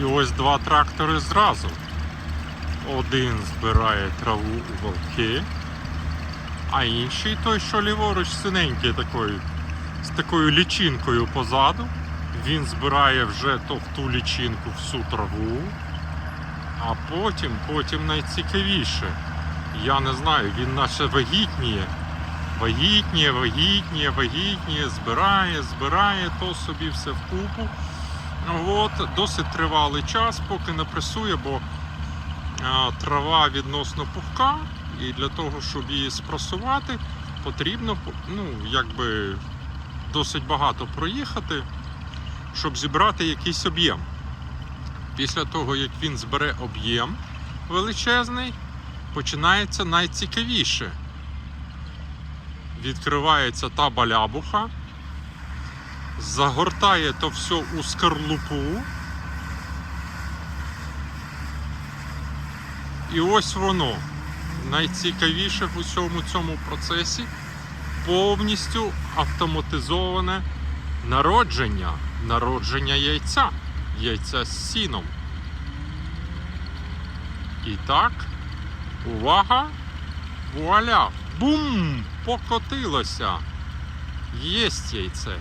І ось два трактори зразу. Один збирає траву у вовки, а інший той, що ліворуч синенький такою, з такою лічинкою позаду. Він збирає вже то в ту лічинку всю траву. А потім, потім найцікавіше. Я не знаю, він наче вагітніє. Вагітніє, вагітніє, вагітніє, збирає, збирає, то собі все вкупу. От, досить тривалий час, поки не пресує, бо трава відносно пухка, і для того, щоб її спресувати, потрібно ну, якби досить багато проїхати, щоб зібрати якийсь об'єм. Після того, як він збере об'єм величезний, починається найцікавіше. Відкривається та балябуха, загортає то все у скорлупу. І ось воно. Найцікавіше в усьому цьому процесі повністю автоматизоване народження. Народження яйця. Яйця з сіном. І так, увага! Вуаля! Бум! Покотилося! Єсть яйце.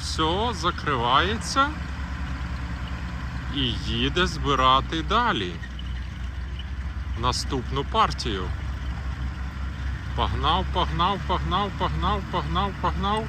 Все, закривається і їде збирати далі. Наступну партію. Погнав, погнав, погнав, погнав, погнав, погнав.